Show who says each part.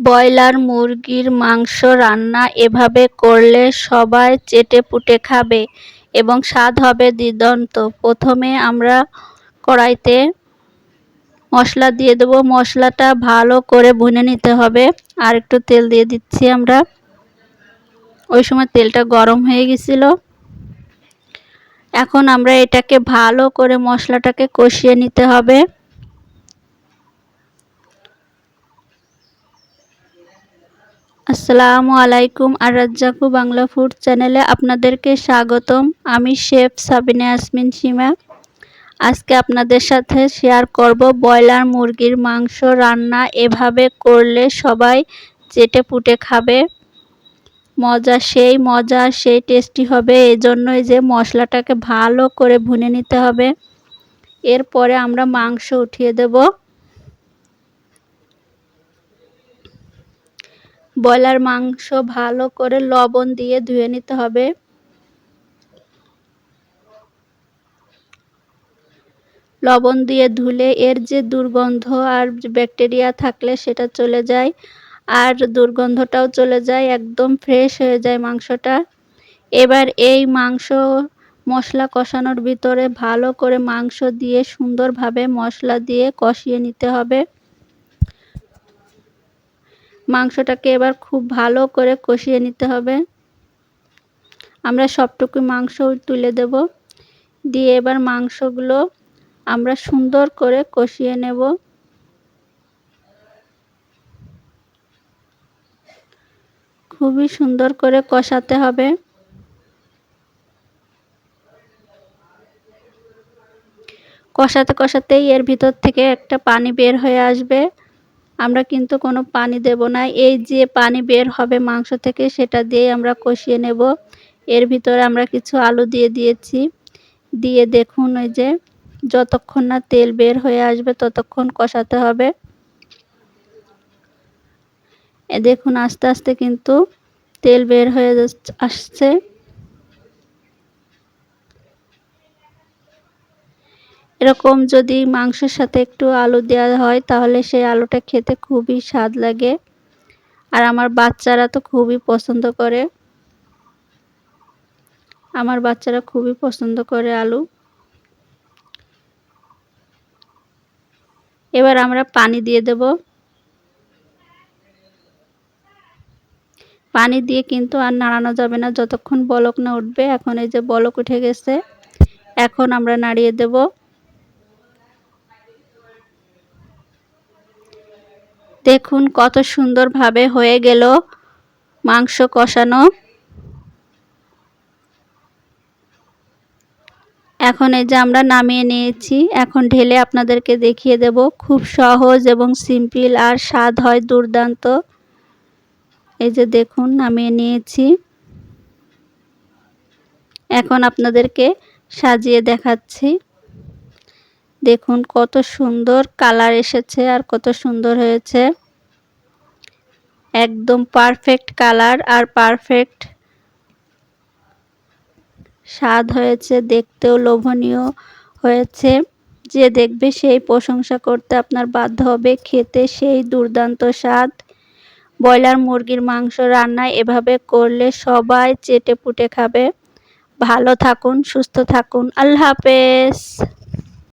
Speaker 1: Broiler, মুরগির মাংস রান্না এভাবে করলে সবাই চেটেপুটে খাবে এবং স্বাদ হবে দিদন্ত। প্রথমে আমরা কড়াইতে মশলা দিয়ে দেবো। মশলাটা ভালো করে ভুনে নিতে হবে। আর একটু তেল দিয়ে দিচ্ছি আমরা। ওই সময় তেলটা গরম হয়ে গেছিল। এখন আমরা এটাকে ভালো করে মশলাটাকে কষিয়ে নিতে হবে। আসসালামু আলাইকুম আর রাজ্জাকু বাংলা ফুড চ্যানেলে আপনাদেরকে স্বাগতম। আমি শেফ সাবিনা আসমিন সীমা। আজকে আপনাদের সাথে শেয়ার করব ব্রয়লার মুরগির মাংস রান্না এভাবে করলে সবাই চেটে পুটে খাবে। মজা সেই মজা, সেই টেস্টি হবে। এজন্যই যে মশলাটাকে ভালো করে ভুনে নিতে হবে। এরপরে আমরা মাংস উঠিয়ে দেবো। ব্রয়লার মাংস ভালো করে লবণ দিয়ে ধুয়ে নিতে হবে। লবণ দিয়ে ধুলে এর যে দুর্গন্ধ আর ব্যাকটেরিয়া থাকলে সেটা চলে যায় আর দুর্গন্ধটাও চলে যায়, একদম ফ্রেশ হয়ে যায় মাংসটা। এবার এই মাংস মশলা কষানোর ভিতরে ভালো করে মাংস দিয়ে সুন্দরভাবে মশলা দিয়ে কষিয়ে নিতে হবে। মাংসটাকে এবার খুব ভালো করে কষিয়ে নিতে হবে। আমরা সবটুকু মাংস তুলে দেব। দিয়ে এবার মাংসগুলো আমরা সুন্দর করে কষিয়ে নেব। খুবই সুন্দর করে কষাতে হবে। কষাতে কষাতেই এর ভিতর থেকে একটা পানি বের হয়ে আসবে। আমরা কিন্তু কোনো পানি দেব না। এই যে পানি বের হবে মাংস থেকে, সেটা দিয়ে আমরা কষিয়ে নেব। এর ভিতরে আমরা কিছু আলু দিয়ে দিয়েছি। দিয়ে দেখুন ওই যে, যতক্ষণ না তেল বের হয়ে আসবে, ততক্ষণ কষাতে হবে। দেখুন, আস্তে আস্তে কিন্তু তেল বের হয়ে আসছে। এরকম যদি মাংসের সাথে একটু আলু দেওয়া হয়, তাহলে সেই আলুটা খেতে খুবই স্বাদ লাগে। আর আমার বাচ্চারা তো খুবই পছন্দ করে। আমার বাচ্চারা খুবই পছন্দ করে আলু। এবার আমরা পানি দিয়ে দেব। পানি দিয়ে কিন্তু আর নাড়ানো যাবে না, যতক্ষণ বলক না উঠবে। এখন এই যে বলক উঠে গেছে, এখন আমরা নাড়িয়ে দেবো। দেখুন কত সুন্দরভাবে হয়ে গেল মাংস কষানো। এখন এই যে আমরা নামিয়ে নিয়েছি, এখন ঢেলে আপনাদেরকে দেখিয়ে দেব। খুব সহজ এবং সিম্পল আর স্বাদ হয় দুর্দান্ত। এই যে দেখুন, নামিয়ে নিয়েছি। এখন আপনাদেরকে সাজিয়ে দেখাচ্ছি। দেখুন, কত সুন্দর কালার এসেছে আর কত সুন্দর হয়েছে। একদম পারফেক্ট কালার আর পারফেক্ট স্বাদ হয়েছে, দেখতেও লোভনীয় হয়েছে। যে দেখবে সেই প্রশংসা করতে আপনার বাধ্য হবে, খেতে সেই দুর্দান্ত স্বাদ। ব্রয়লার মুরগির মাংস রান্না এভাবে করলে সবাই চেটে পুটে খাবে। ভালো থাকুন, সুস্থ থাকুন, আল্লাহ হাফেজ।